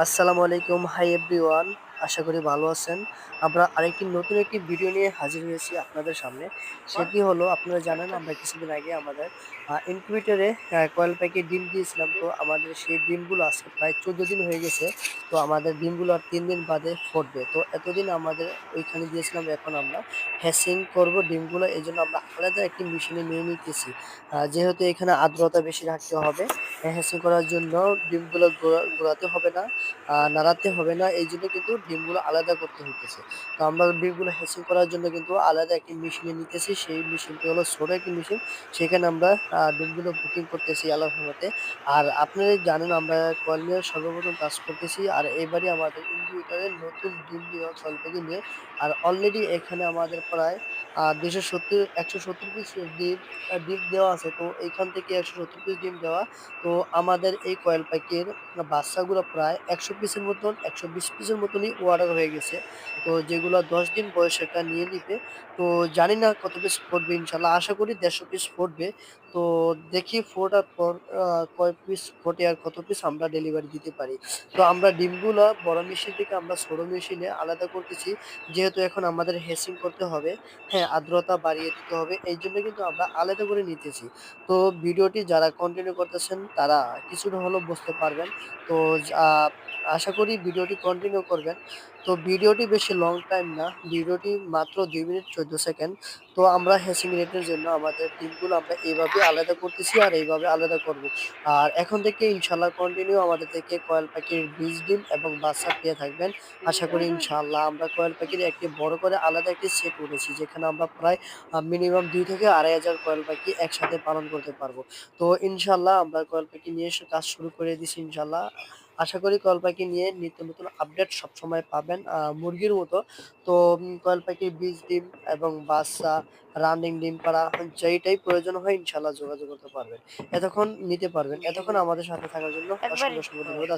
আসসালামু আলাইকুম hi everyone. আশা করি ভালো আছেন। আমরা আরেকটি নতুন একটি ভিডিও নিয়ে হাজির হয়েছি আপনাদের সামনে। সেটি হলো, আপনারা জানেন, আমরা কিছুদিন আগে আমাদের ইনকিউবেটরে কয়েল প্যাকে ডিম দিয়েছিলাম। তো আমাদের সেই ডিমগুলো আজকে প্রায় চোদ্দ দিন হয়ে গেছে। তো আমাদের ডিমগুলো আর তিন দিন বাদে ফুটবে। তো এতদিন আমাদের ওইখানে দিয়েছিলাম, এখন আমরা হ্যাসিং করব ডিমগুলো। এই জন্য আমরা আলাদা একটি মেশিনে নিয়ে নিতেছি। যেহেতু এখানে আর্দ্রতা বেশি রাখতে হবে হ্যাসিং করার জন্য ডিমগুলো গোড়া- গোড়াতে হবে না নাড়াতে হবে না। এই জন্য কিন্তু ডিমগুলো আলাদা করতে হইতেছে। তো আমরা ডিমগুলো হ্যাচিং করার জন্য কিন্তু আলাদা একটি মেশিনে নিতেছি। সেই মেশিনটি হলো ছোট একটি মেশিন সেখানে আমরা ডিমগুলো বুকিং করতেছি আলাদাভাবে। আর আপনারা জানেন আমরা কল নিয়ে সর্বপ্রথম কাজ করতেছি। আর এবারে আমাদের ইন্ডিকেটারে নতুন ডিম দেওয়া কল নিয়ে আর অলরেডি এখানে আমাদের প্রায় দুশো সত্তর, একশো সত্তর পিস ডিম ডিম দেওয়া আছে, তো এইখান থেকে একশো সত্তর পিস ডিম দেওয়া। তো আমাদের এই কয়েল পাখির বাচ্চাগুলো প্রায় একশো পিসের মতন, একশো বিশ পিসের মতনই অর্ডার হয়ে গেছে। তো যেগুলো দশ দিন বয়স এটা নিয়ে নিতে তো জানি না কত পিস ফুটবে ইনশাল্লাহ আশা করি দেড়শো পিস ফুটবে তো দেখি ফোটার পর কয় পিস ফোটে আর কত পিস আমরা ডেলিভারি দিতে পারি। তো আমরা ডিমগুলো বড় মেশিন থেকে আমরা ছোট মেশিনে আলাদা করতেছি, যেহেতু এখন আমাদের হেসিং করতে হবে। হ্যাঁ আর্দ্রতা বাড়িয়ে দিতে হবে, এই জন্য কিন্তু আমরা আলাদা করে নিতেছি। তো ভিডিওটি যারা কন্টিনিউ করতেছেন, তারা কিছুটা হলেও বুঝতে পারবেন। তো আশা করি ভিডিওটি কন্টিনিউ করবেন। তো ভিডিওটি বেশি লং টাইম না, ভিডিওটি মাত্র দুই মিনিট চোদ্দ সেকেন্ড তো আমরা হ্যাসিং রেটের জন্য আমাদের টিমগুলো আমরা এইভাবে আলাদা করতেছি আর এইভাবে আলাদা করব। আর এখন থেকে ইনশাল্লাহ কন্টিনিউ আমাদের থেকে কয়েল পাখির বীজ ডিম এবং বাচ্চা পেয়ে থাকবেন। আশা করি ইনশাল্লাহ আমরা কয়েল পাখির একটি বড় করে আলাদা একটি সেট করেছি, যেখানে আমরা প্রায় মিনিমাম দুই থেকে আড়াই হাজার কয়েল পাখি একসাথে পালন করতে পারব। তো ইনশাল্লাহ আমরা কয়েল পাখি নিয়ে কাজ শুরু করে দিছি ইনশাল্লাহ। আশা করি কয়েল পাখি নিয়ে নিত্য নতুন আপডেট সবসময় পাবেন আহ, মুরগির মতো। তো কয়েল পাখি বীজ ডিম এবং বাচ্চা রানিং ডিম পাড়া যেইটাই প্রয়োজন হয় ইনশাল্লাহ যোগাযোগ করতে পারবেন। এতক্ষণ নিতে পারবেন। এতক্ষণ আমাদের সাথে থাকার জন্য অসংখ্য অসংখ্য ধন্যবাদ।